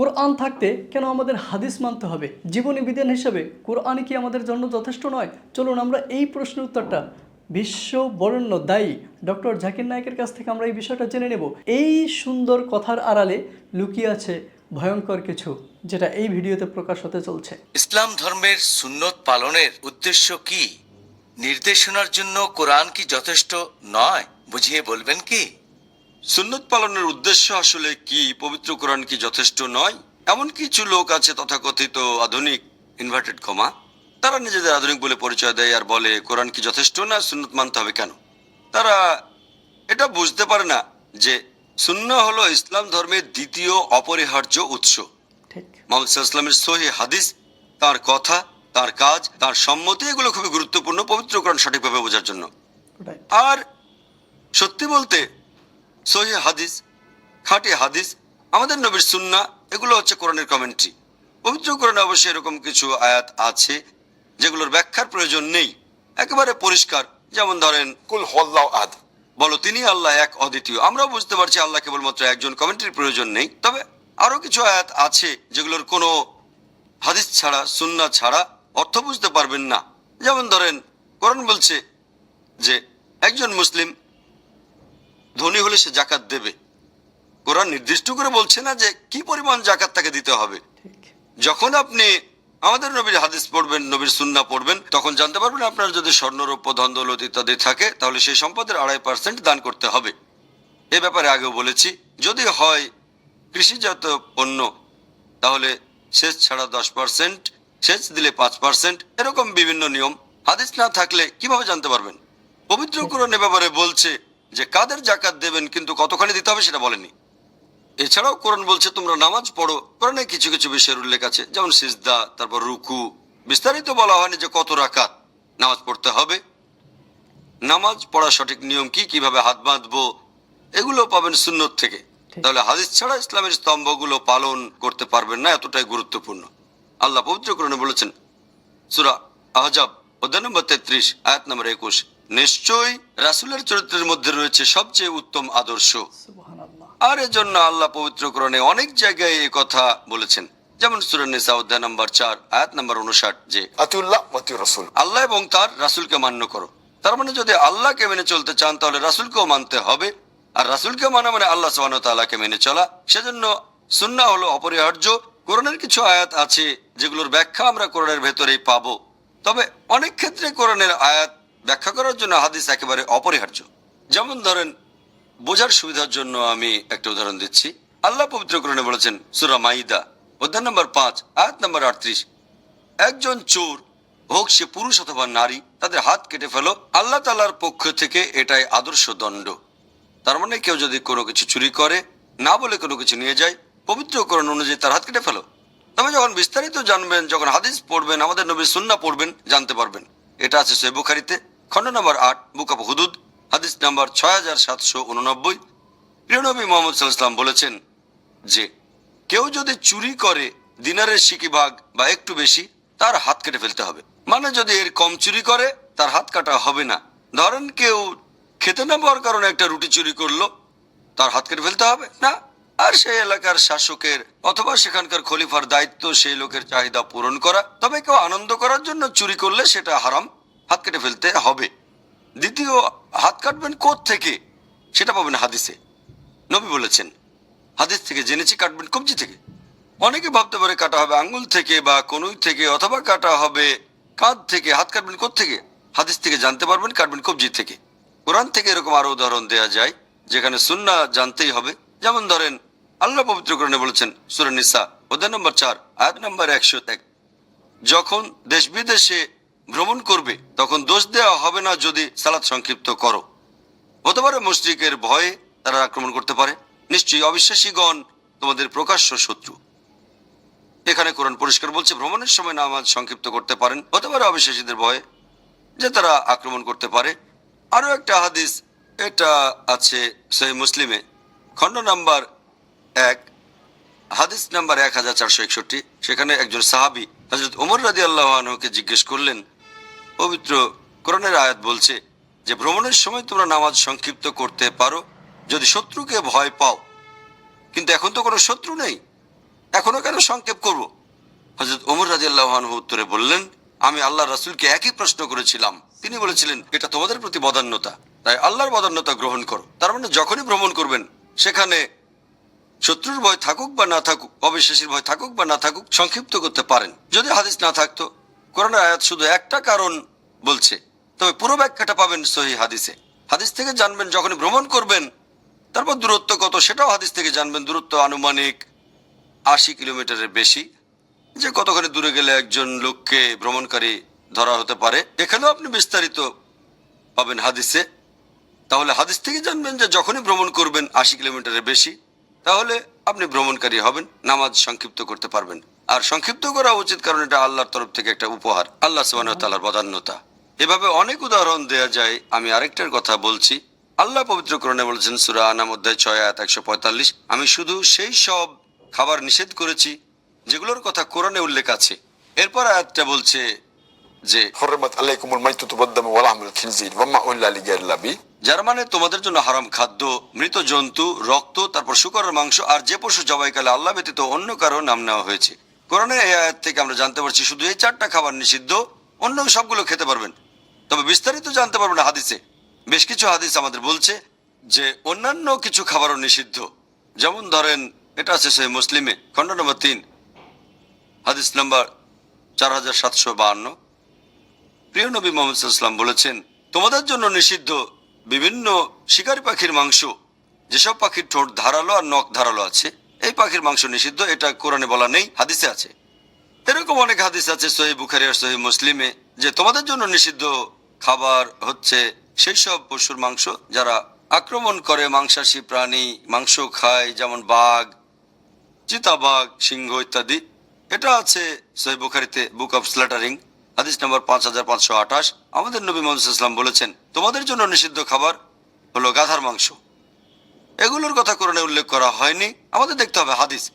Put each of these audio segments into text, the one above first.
কোরআন থাকতে কেন আমাদের হাদিস মানতে হবে? জীবনী বিধান হিসেবে কোরআন কি আমাদের জন্য যথেষ্ট নয়? চলুন আমরা এই প্রশ্নের উত্তরটা। বিশ্ব বরেণ্য দায়ী ডক্টর জাকির নায়কের কাছ থেকে আমরা এই বিষয়টা জেনে নেব। এই সুন্দর কথার আড়ালে লুকিয়ে আছে ভয়ঙ্কর কিছু, যেটা এই ভিডিওতে প্রকাশ হতে চলছে। ইসলাম ধর্মের সুন্নত পালনের উদ্দেশ্য কি? নির্দেশনার জন্য কোরআন কি যথেষ্ট নয়? বুঝিয়ে বলবেন কি? সুন্নত পালনের উদ্দেশ্য আসলে কি? পবিত্র কোরআন কি যথেষ্ট নয়? এমন কিছু লোক আছে তথাকথিত আধুনিক ইনভার্টেড ক্ষমা তারা নিজেদের আধুনিক বলে পরিচয় দেয় আর বলে কোরআন কি যথেষ্ট না? সুন্নত মানতে হবে কেন? তারা এটা বুঝতে পারে না যে সুন্না হলো ইসলাম ধর্মের দ্বিতীয় অপরিহার্য উৎস। ঠিক। মোহাম্মদ ইসলামের সহি হাদিস তার কথা তার কাজ তার সম্মতি এগুলো খুবই গুরুত্বপূর্ণ পবিত্র কোরআন সঠিকভাবে বোঝার জন্য। আর সত্যি বলতে সহি হাদিস খাঁটি হাদিস আমাদের নবীর সুন্না এগুলো হচ্ছে কোরআনের কমেন্ট্রি পবিত্র কোরআনে অবশ্যই এরকম কিছু আয়াত আছে যেগুলোর ব্যাখ্যার প্রয়োজন নেই একেবারে পরিষ্কার। যেমন ধরেন কুল হল্লাহ আদ বলো তিনি আল্লাহ এক অদ্বিতীয়। আমরাও বুঝতে পারছি আল্লাহ কেবলমাত্র একজন কমেন্ট্রির প্রয়োজন নেই। তবে আরও কিছু আয়াত আছে যেগুলোর কোনো হাদিস ছাড়া সুন্না ছাড়া অর্থ বুঝতে পারবেন না। যেমন ধরেন কোরআন বলছে যে একজন মুসলিম ধনী হলে সে জাকাত দেবে। কোরআন নির্দিষ্ট করে বলছে না যে কি পরিমাণ জাকাত তাকে দিতে হবে। যখন আপনি আমাদের নবীর হাদিস পড়বেন নবীর সুন্না পড়বেন তখন জানতে পারবেন আপনার যদি স্বর্ণরৌপ্য ধন দৌলত ইত্যাদি থাকে তাহলে সেই সম্পদের আড়াই পার্সেন্ট দান করতে হবে। এ ব্যাপারে আগেও বলেছি। যদি হয় কৃষিজাত পণ্য তাহলে সেচ ছাড়া দশ পার্সেন্ট সেচ দিলে পাঁচ পার্সেন্ট এরকম বিভিন্ন নিয়ম। হাদিস না থাকলে কীভাবে জানতে পারবেন? পবিত্র কোরআন এ ব্যাপারে বলছে যে কাদের জাকাত দেবেন কিন্তু কতখানি দিতে হবে সেটা বলেনি। এছাড়াও কোরআন বলছে তোমরা নামাজ পড়ো। কোরআনে কিছু কিছু বিষয়ের উল্লেখ আছে যেমন সিজদা তারপর রুকু। বিস্তারিত বলা হয়নি যে কত রাকাত নামাজ পড়তে হবে। নামাজ পড়া সঠিক নিয়ম কি? কীভাবে হাত বাঁধবো? এগুলো পাবেন সুন্নত থেকে। তাহলে হাদিস ছাড়া ইসলামের স্তম্ভগুলো পালন করতে পারবেন না এতটাই গুরুত্বপূর্ণ। আল্লাহ পবিত্র কোরআনে বলেছেন সুরা আহজাব অধ্যায় নম্বর তেত্রিশ আয়াত নম্বর একুশ নিশ্চয়ই রাসুলের চরিত্রের মধ্যে রয়েছে সবচেয়ে উত্তম আদর্শ। আর এর জন্য আল্লাহ পবিত্র কোরআনে অনেক জায়গায় এই কথা বলেছেন। যেমন সুরানিসা অধ্যায় নম্বর চার আয়াত নম্বর উনষাট যে আতিউল্লাহ মতি রসুল। আল্লাহ এবং তার রাসুলকে মান্য করো। তার মানে যদি আল্লাহকে মেনে চলতে চান তাহলে রাসুলকেও মানতে হবে। আর রাসুলকে মানা মানে আল্লাহ সোহান তাল্লাহকে মেনে চলা। সেজন্য সুন্না হলো অপরিহার্য। কোরআনের কিছু আয়াত আছে যেগুলোর ব্যাখ্যা আমরা কোরআনের ভেতরেই পাবো। তবে অনেক ক্ষেত্রে কোরআনের আয়াত ব্যাখ্যা করার জন্য হাদিস একেবারে অপরিহার্য। যেমন ধরেন, বোঝার সুবিধার জন্য আমি একটা উদাহরণ দিচ্ছি। আল্লাহ পবিত্র কোরআনে বলেছেন, সুরা মাইদা, অধ্যায় নম্বর পাঁচ, আয়াত নম্বর আটত্রিশ, একজন চোর, হোক সে পুরুষ অথবা নারী, তাদের হাত কেটে ফেলো, আল্লাহ তালার পক্ষ থেকে এটাই আদর্শ দণ্ড। তার মানে কেউ যদি কোনো কিছু চুরি করে, না বলে কোনো কিছু নিয়ে যায় পবিত্রকরণ অনুযায়ী তার হাত কেটে ফেলো। তবে যখন বিস্তারিত জানবেন, যখন হাদিস পড়বেন, আমাদের নবী সুন্না পড়বেন, জানতে পারবেন। এটা আছে সে বুখারিতে। খণ্ড নম্বর আট, বুক অফ হুদুদ, হাদিস নাম্বার ছয় হাজার সাতশো উননব্বই। প্রিয় নবী মোহাম্মদ সাল্লাম বলেছেন যে, কেউ যদি চুরি করে দিনারের সিকি ভাগ বা একটু বেশি, তার হাত কেটে ফেলতে হবে। মানে যদি এর কম চুরি করে, তার হাত কাটা হবে না। ধরেন কেউ খেতে না পাওয়ার কারণে একটা রুটি চুরি করল, তার হাত কেটে ফেলতে হবে? না। আর সেই এলাকার শাসকের অথবা সেখানকার খলিফার দায়িত্ব সেই লোকের চাহিদা পূরণ করা। তবে কেউ আনন্দ করার জন্য চুরি করলে সেটা হারাম। হাত কেটে ফেলতে হবে। দ্বিতীয়, হাত কাটবেন থেকে সেটা পাবেন হাদিসে। নবী বলেছেন, হাদিস থেকে জেনেছি, কাটবেন কবজি থেকে। অনেকে ভাবতে পারে কাটা হবে আঙ্গুল থেকে বা কনুই থেকে, অথবা কাটা হবে কাঁধ থেকে। হাত কাটবেন থেকে হাদিস থেকে জানতে পারবেন, কাটবেন কবজি থেকে। কোরআন থেকে এরকম আরও উদাহরণ দেওয়া যায়, যেখানে সুন্না জানতেই হবে। যেমন ধরেন, আল্লাহ পবিত্র কোরআনে বলেছেন, সুরে নিসা, অধ্যায় নম্বর চার, আয়াত নম্বর একশো এক। যখন দেশ বিদেশে ভ্রমণ করবে, তখন দোষ দেওয়া হবে না যদি সালাদ সংক্ষিপ্ত করো। হতে পারে মসজিদের ভয়ে তারা আক্রমণ করতে পারে। নিশ্চয়ই অবিশ্বাসীগণ তোমাদের প্রকাশ্য শত্রু। এখানে কোরআন পরিষ্কার বলছে, ভ্রমণের সময় নামাজ সংক্ষিপ্ত করতে পারেন। হতে পারে অবিশ্বাসীদের ভয়ে যে তারা আক্রমণ করতে পারে। আরও একটা হাদিস, এটা আছে সহি মুসলিমে, খণ্ড নাম্বার এক, হাদিস নাম্বার এক হাজার চারশো একষট্টি। সেখানে একজন সাহাবি হজরত ওমর রাজি আল্লাহকে জিজ্ঞেস করলেন পবিত্র কোরআনের আয়াত বলছে যে, ভ্রমণের সময় তোমরা নামাজ সংক্ষিপ্ত করতে পারো, যদি শত্রুকে ভয় পাও। কিন্তু এখন তো কোনো শত্রু নেই। এখনও কেন সংক্ষেপ করব? হজরত ওমর রাজি আল্লাহানহু উত্তরে বললেন, আমি আল্লাহ রাসুলকে একই প্রশ্ন করেছিলাম। তিনি বলেছিলেন, এটা তোমাদের প্রতি বদান্যতা। তাই আল্লাহর বদান্যতা গ্রহণ করো। তার মানে যখনই ভ্রমণ করবেন, সেখানে শত্রুর ভয় থাকুক বা না থাকুক, অবিশ্বাসীর ভয় থাকুক বা না থাকুক, সংক্ষিপ্ত করতে পারেন। যদি হাদিস না থাকতো, কোরআনের আয়াত শুধু একটা কারণ বলছে, তবে পুরো ব্যাখ্যাটা পাবেন সহি হাদিসে। হাদিস থেকে জানবেন যখনই ভ্রমণ করবেন, তারপর দূরত্ব কত সেটাও হাদিস থেকে জানবেন। দূরত্ব আনুমানিক আশি কিলোমিটারের বেশি। যে কতখানি দূরে গেলে একজন লোককে ভ্রমণকারী ধরা হতে পারে, এখানেও আপনি বিস্তারিত পাবেন হাদিসে। তাহলে হাদিস থেকে জানবেন যে যখনই ভ্রমণ করবেন আশি কিলোমিটারের বেশি, তাহলে আপনি ভ্রমণকারী হবেন, নামাজ সংক্ষিপ্ত করতে পারবেন। আর সংক্ষিপ্ত করা উচিত কারণ এটা আল্লাহর তরফ থেকে একটা উপহার, আল্লাহ সুবাহতালার বদান্যতা এভাবে অনেক উদাহরণ দেয়া যায়। আমি আরেকটার কথা বলছি। আল্লাহ পবিত্র করণে বলেছেন সুরা আনাম অধ্যায় ছয় আয়াত একশো পঁয়তাল্লিশ আমি শুধু সেই সব খাবার নিষেধ করেছি যেগুলোর কথা কোরআনে উল্লেখ আছে। এরপর আয়াতটা বলছে যে যার মানে তোমাদের জন্য হারাম খাদ্য মৃত জন্তু রক্ত তারপর শুকরের মাংস আর যে পশু জবাইকালে আল্লাহ ব্যতীত অন্য কারও নাম নেওয়া হয়েছে। কোরআনে এই আয়াত থেকে আমরা জানতে পারছি শুধু এই চারটা খাবার নিষিদ্ধ অন্য সবগুলো খেতে পারবেন। তবে বিস্তারিত জানতে পারবেন হাদিসে। বেশ কিছু হাদিস আমাদের বলছে যে, অন্যান্য কিছু খাবারও নিষিদ্ধ। যেমন ধরেন, এটা আছে সেই মুসলিমে, খণ্ড নম্বর তিন, হাদিস নম্বর চার হাজার সাতশো বাহান্ন। প্রিয় নবী মোহাম্মদ সাল্লাম বলেছেন, তোমাদের জন্য নিষিদ্ধ বিভিন্ন শিকারী পাখির মাংস। যেসব পাখির ঠোঁট ধারালো আর নখ ধারালো আছে, এই পাখির মাংস নিষিদ্ধ। এটা কোরআনে বলা নেই, হাদিসে আছে। এরকম অনেক হাদিস আছে সহি বুখারি আর সহি মুসলিমে, যে তোমাদের জন্য নিষিদ্ধ খাবার হচ্ছে সেই সব পশুর মাংস যারা আক্রমণ করে মাংসাশী প্রাণী, মাংস খায়, যেমন বাঘ, চিতাবাঘ, সিংহ ইত্যাদি। এটা আছে সহি বুখারিতে বুক অফ স্ল্যাটারিং হাদিস নম্বর পাঁচ হাজার পাঁচশো আঠাশ। আমাদের নবী মোহাম্মদ ইসলাম বলেছেন, তোমাদের জন্য নিষিদ্ধ খাবার হলো গাধার মাংস। এগুলোর কথা কোরআনে উল্লেখ করা হয়নি। আমাদের দেখতে হবে হাদিস।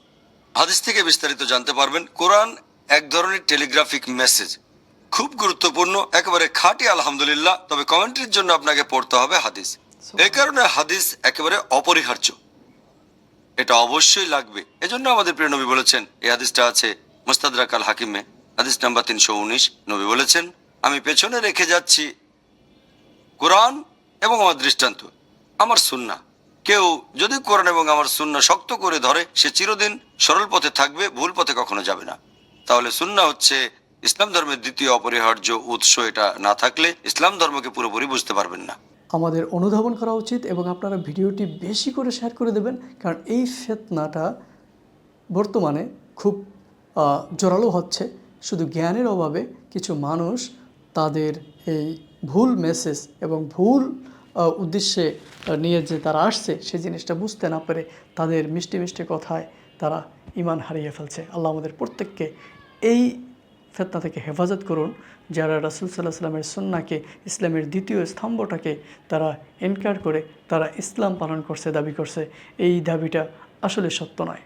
হাদিস থেকে বিস্তারিত জানতে পারবেন। কোরআন এক ধরনের টেলিগ্রাফিক মেসেজ। খুব গুরুত্বপূর্ণ একেবারে খাঁটি আলহামদুলিল্লাহ। তবে কমেন্ট্রির জন্য আপনাকে পড়তে হবে হাদিস। এই কারণে হাদিস একেবারে অপরিহার্য। এটা অবশ্যই লাগবে। এজন্য আমাদের প্রিয় নবী বলেছেন এই হাদিসটা আছে মুস্তাদরাক আল হাকিমে হাদিস নাম্বার তিনশো উনিশ। নবী বলেছেন আমি পেছনে রেখে যাচ্ছি কোরআন এবং আমার দৃষ্টান্ত আমার সুন্না কেউ যদি কোরআন এবং আমার সুন্না শক্ত করে ধরে সে চিরদিন সরল পথে থাকবে ভুল পথে কখনো যাবে না। তাহলে সুন্না হচ্ছে ইসলাম ধর্মের দ্বিতীয় অপরিহার্য উৎস এটা না থাকলে ইসলাম ধর্মকে পুরোপুরি বুঝতে পারবেন না। আমাদের অনুধাবন করা উচিত এবং আপনারা ভিডিওটি বেশি করে শেয়ার করে দেবেন, কারণ এই ফেতনাটা বর্তমানে খুব জোরালো হচ্ছে। শুধু জ্ঞানের অভাবে কিছু মানুষ তাদের এই ভুল মেসেজ এবং ভুল উদ্দেশ্যে নিয়ে যে তারা আসছে সেই জিনিসটা বুঝতে না পেরে তাদের মিষ্টি মিষ্টি কথায় তারা ইমান হারিয়ে ফেলছে। আল্লাহ আমাদের প্রত্যেককে এই ফেতনা থেকে হেফাজত করুন, যারা রাসুল সাল্লাহ সাল্লামের সুন্নাকে ইসলামের দ্বিতীয় স্তম্ভটাকে তারা এনকার করে, তারা ইসলাম পালন করছে, দাবি করছে, এই দাবিটা আসলে সত্য নয়।